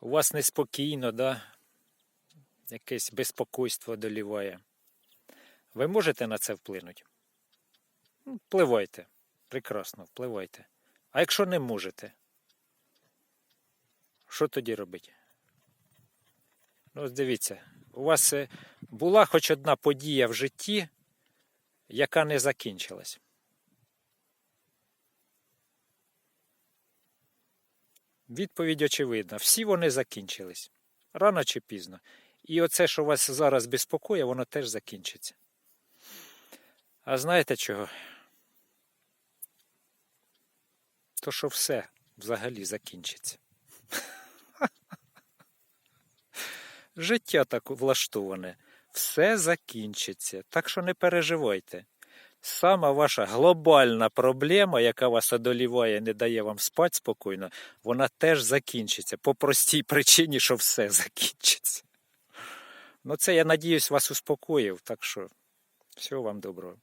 у вас неспокійно, да? якесь безпокойство одоліває. Ви можете на це вплинути? Ну, Впливайте. Прекрасно, впливайте. А якщо не можете, що тоді робити? Ну, дивіться, у вас е, була хоч одна подія в житті, яка не закінчилась. Відповідь очевидна. Всі вони закінчились. Рано чи пізно. І оце, що вас зараз безпокоє, воно теж закінчиться. А знаєте чого? То що все взагалі закінчиться. Життя так влаштоване. Все закінчиться. Так що не переживайте. Сама ваша глобальна проблема, яка вас одоліває, не дає вам спати спокійно, вона теж закінчиться по простій причині, що все закінчиться. Ну, це я надіюсь вас успокоїв, так що всього вам доброго.